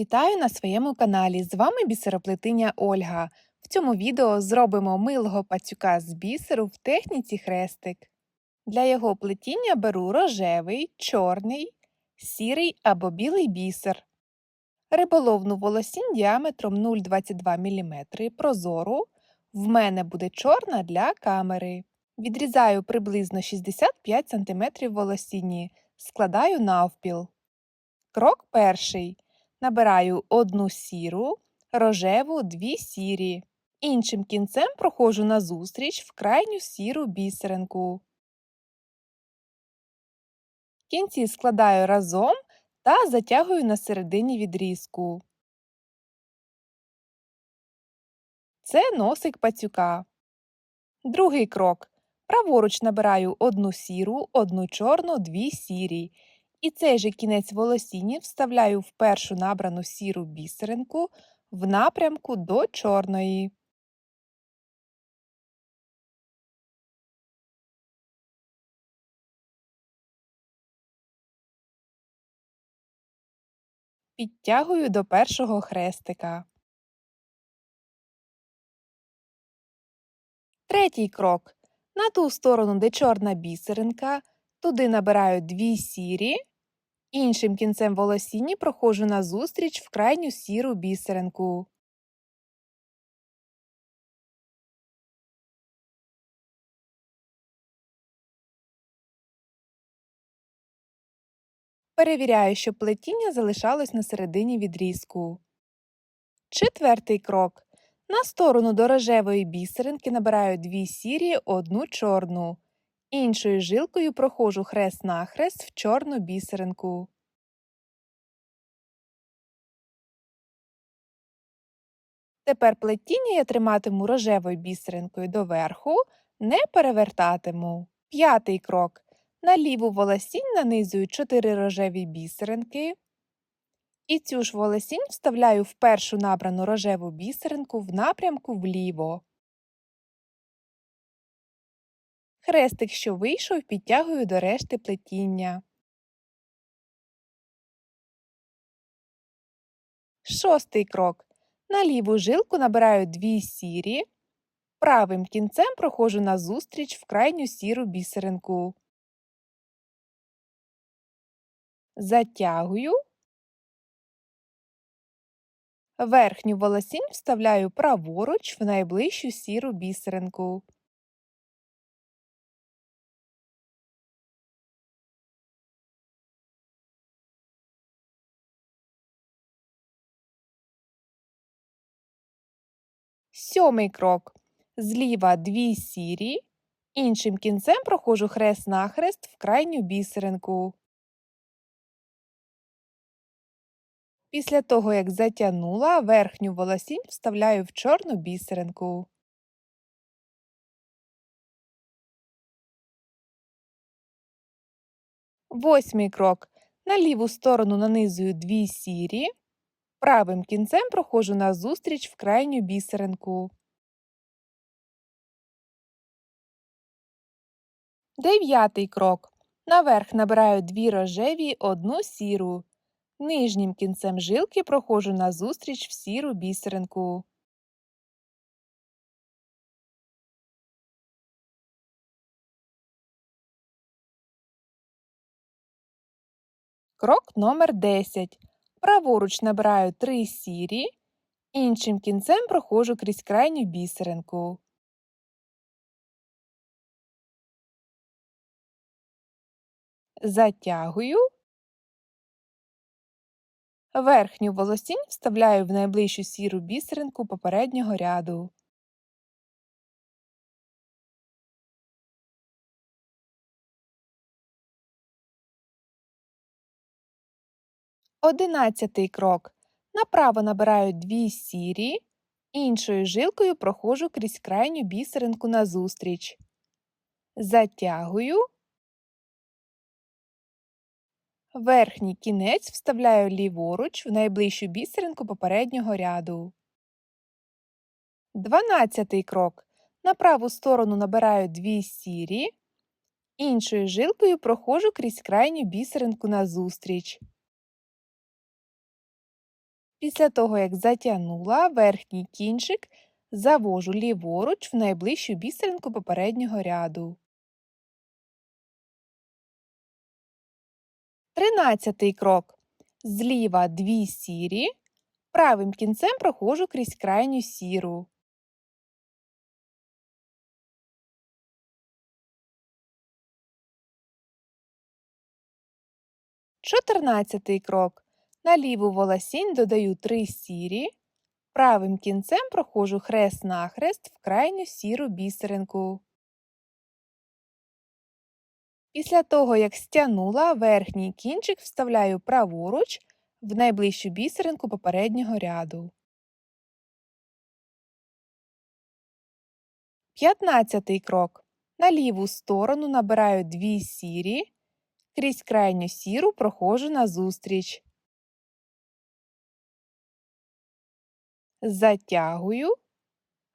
Вітаю на своєму каналі! З вами бісероплетиня Ольга. В цьому відео зробимо милого пацюка з бісеру в техніці хрестик. Для його плетіння беру рожевий, чорний, сірий або білий бісер, риболовну волосінь діаметром 0,22 мм прозору. В мене буде чорна для камери. Відрізаю приблизно 65 см волосіні, складаю навпіл. Крок перший. Набираю одну сіру, рожеву дві сірі. Іншим кінцем проходжу назустріч в крайню сіру бісеринку. Кінці складаю разом та затягую на середині відрізку. Це носик пацюка. Другий крок. Праворуч набираю одну сіру, одну чорну, дві сірі. І цей же кінець волосіні вставляю в першу набрану сіру бісеринку в напрямку до чорної. Підтягую до першого хрестика. Третій крок. На ту сторону, де чорна бісеринка, туди набираю дві сірі. Іншим кінцем волосіні проходжу назустріч в крайню сіру бісеринку. Перевіряю, щоб плетіння залишалось на середині відрізку. Четвертий крок. На сторону до рожевої бісеринки набираю дві сірі, одну чорну. Іншою жилкою проходжу хрест-нахрест в чорну бісеринку. Тепер плетіння я триматиму рожевою бісеринкою доверху, не перевертатиму. П'ятий крок. На ліву волосінь нанизую 4 рожеві бісеринки. І цю ж волосінь вставляю в першу набрану рожеву бісеринку в напрямку вліво. Хрестик, що вийшов, підтягую до решти плетіння. Шостий крок. На ліву жилку набираю дві сірі. Правим кінцем проходжу назустріч в крайню сіру бісеринку. Затягую. Верхню волосінь вставляю праворуч в найближчу сіру бісеринку. Сьомий крок. Зліва дві сірі. Іншим кінцем проходжу хрест-нахрест в крайню бісеринку. Після того, як затягнула, верхню волосінь вставляю в чорну бісеринку. Восьмий крок. На ліву сторону нанизую дві сірі. Правим кінцем проходжу назустріч в крайню бісеринку. Дев'ятий крок. Наверх набираю дві рожеві, одну сіру. Нижнім кінцем жилки проходжу назустріч в сіру бісеринку. Крок номер 10. Праворуч набираю 3 сірі, іншим кінцем проходжу крізь крайню бісеринку. Затягую. Верхню волосінь вставляю в найближчу сіру бісеринку попереднього ряду. Одинадцятий крок. Направо набираю дві сірі, іншою жилкою проходжу крізь крайню бісеринку назустріч. Затягую. Верхній кінець вставляю ліворуч в найближчу бісеринку попереднього ряду. Дванадцятий крок. На праву сторону набираю дві сірі, іншою жилкою проходжу крізь крайню бісеринку назустріч. Після того, як затягнула верхній кінчик, завожу ліворуч в найближчу бісеринку попереднього ряду. Тринадцятий крок. Зліва дві сірі, правим кінцем проходжу крізь крайню сіру. Чотирнадцятий крок. На ліву волосінь додаю три сірі, правим кінцем проходжу хрест-нахрест в крайню сіру бісеринку. Після того, як стягнула, верхній кінчик вставляю праворуч в найближчу бісеринку попереднього ряду. П'ятнадцятий крок. На ліву сторону набираю дві сірі, крізь крайню сіру проходжу назустріч. Затягую.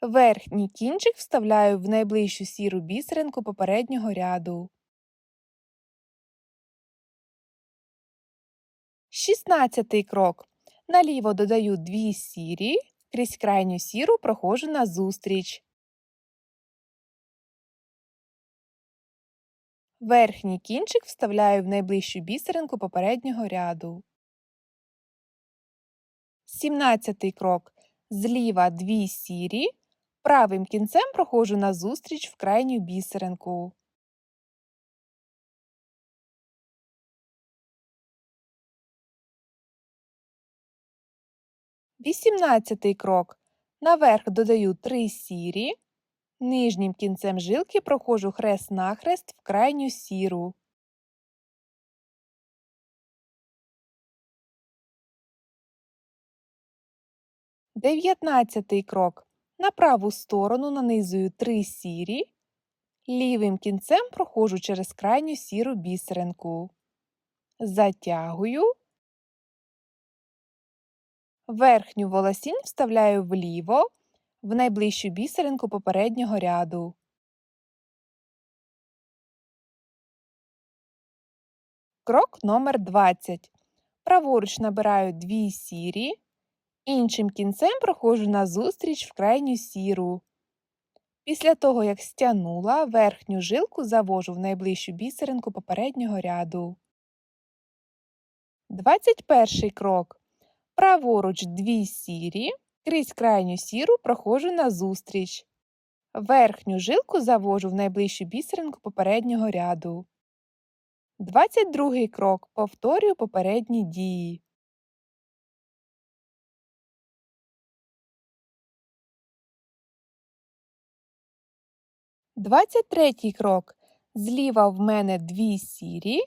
Верхній кінчик вставляю в найближчу сіру бісеринку попереднього ряду. Шістнадцятий крок. Наліво додаю дві сірі, крізь крайню сіру проходжу назустріч. Верхній кінчик вставляю в найближчу бісеринку попереднього ряду. Сімнадцятий крок. Зліва дві сірі, правим кінцем проходжу назустріч в крайню бісеринку. Вісімнадцятий крок. Наверх додаю три сірі, нижнім кінцем жилки проходжу хрест-нахрест в крайню сіру. Дев'ятнадцятий крок. На праву сторону нанизую три сірі, лівим кінцем проходжу через крайню сіру бісеринку. Затягую. Верхню волосінь вставляю вліво в найближчу бісеринку попереднього ряду. Крок номер 20. Праворуч набираю дві сірі, іншим кінцем проходжу назустріч в крайню сіру. Після того, як стягнула, верхню жилку завожу в найближчу бісеринку попереднього ряду. 21 крок. Праворуч дві сірі, крізь крайню сіру проходжу назустріч. Верхню жилку завожу в найближчу бісеринку попереднього ряду. 22 крок. Повторюю попередні дії. Двадцять третій крок. Зліва в мене дві сірі,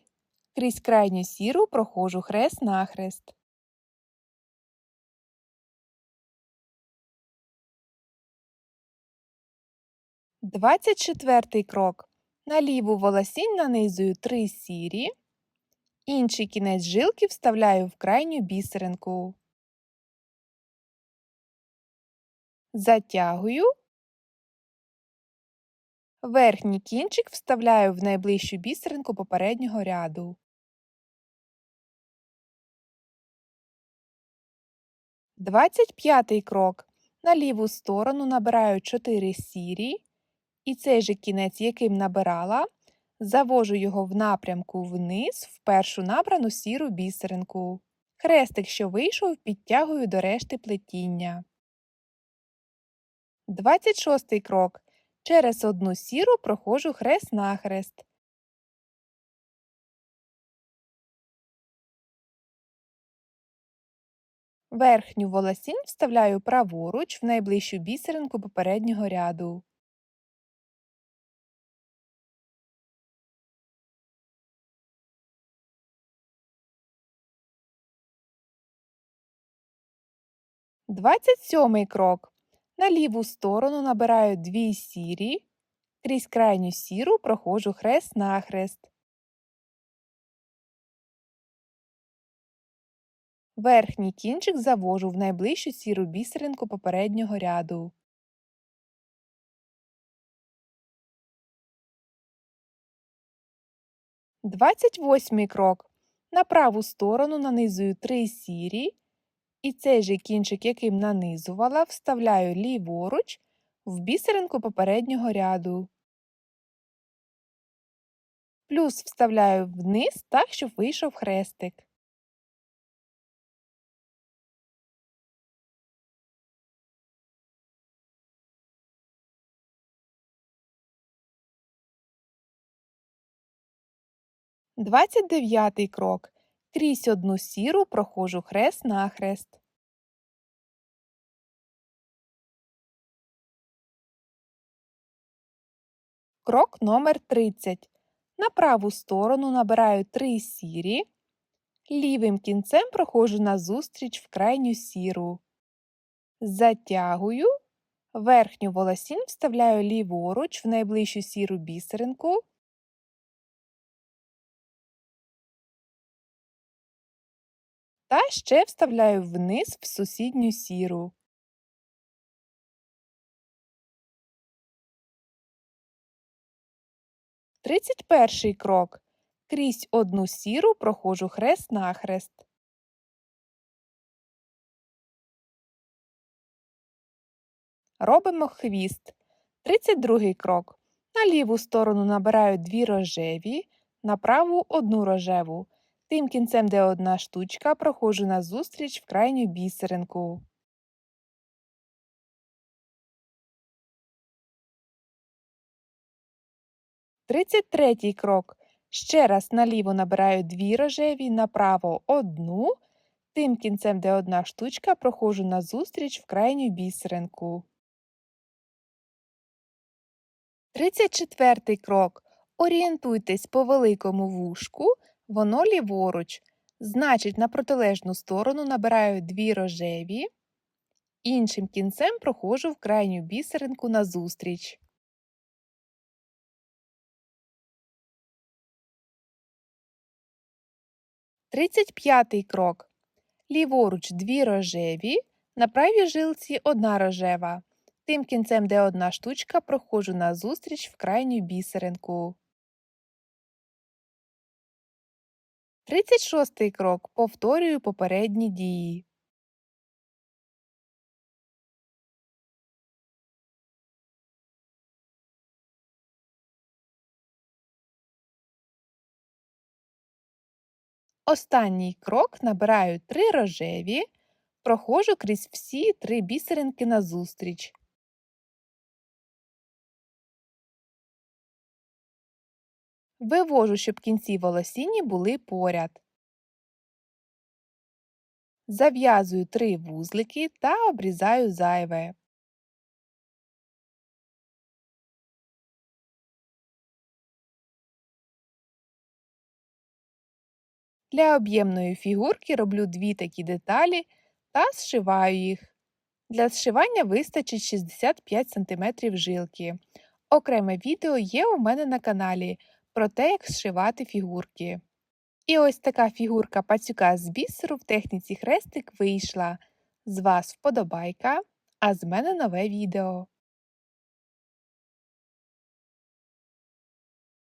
крізь крайню сіру проходжу хрест-нахрест. Двадцять четвертий крок. На ліву волосінь нанизую три сірі, інший кінець жилки вставляю в крайню бісеринку. Затягую. Верхній кінчик вставляю в найближчу бісеринку попереднього ряду. Двадцять п'ятий крок. На ліву сторону набираю 4 сірі, і цей же кінець, яким набирала, завожу його в напрямку вниз в першу набрану сіру бісеринку. Хрестик, що вийшов, підтягую до решти плетіння. 26 крок. Через одну сіру проходжу хрест-нахрест. Верхню волосінь вставляю праворуч в найближчу бісеринку попереднього ряду. Двадцять сьомий крок. На ліву сторону набираю дві сірі, крізь крайню сіру проходжу хрест-нахрест. Верхній кінчик завожу в найближчу сіру бісеринку попереднього ряду. Двадцять восьмий крок. На праву сторону нанизую три сірі, І цей же кінчик, яким нанизувала, вставляю ліворуч в бісеринку попереднього ряду. Плюс вставляю вниз так, щоб вийшов хрестик. Двадцять дев'ятий крок. Крізь одну сіру проходжу хрест-нахрест. Крок номер 30. На праву сторону набираю 3 сірі, лівим кінцем проходжу назустріч в крайню сіру. Затягую, верхню волосінь вставляю ліворуч в найближчу сіру бісеринку. Та ще вставляю вниз в сусідню сіру. Тридцять перший крок. Крізь одну сіру проходжу хрест-нахрест. Робимо хвіст. 32 крок. На ліву сторону набираю дві рожеві, на праву одну рожеву. Тим кінцем, де одна штучка, проходжу назустріч в крайню бісеринку. Тридцять третій крок. Ще раз наліво набираю дві рожеві, направо одну. Тим кінцем, де одна штучка, проходжу назустріч в крайню бісеринку. Тридцять четвертий крок. Орієнтуйтесь по великому вушку, воно ліворуч. Значить, на протилежну сторону набираю дві рожеві, іншим кінцем проходжу в крайню бісеринку назустріч. Тридцять п'ятий крок. Ліворуч дві рожеві, на правій жилці одна рожева. Тим кінцем, де одна штучка, проходжу назустріч в крайню бісеринку. Тридцять шостий крок. Повторюю попередні дії. Останній крок набираю три рожеві, проходжу крізь всі три бісеринки назустріч. Вивожу, щоб кінці волосіні були поряд. Зав'язую три вузлики та обрізаю зайве. Для об'ємної фігурки роблю дві такі деталі та зшиваю їх. Для зшивання вистачить 65 см жилки. Окреме відео є у мене на каналі про те, як зшивати фігурки. І ось така фігурка пацюка з бісеру в техніці хрестик вийшла. З вас вподобайка, а з мене нове відео.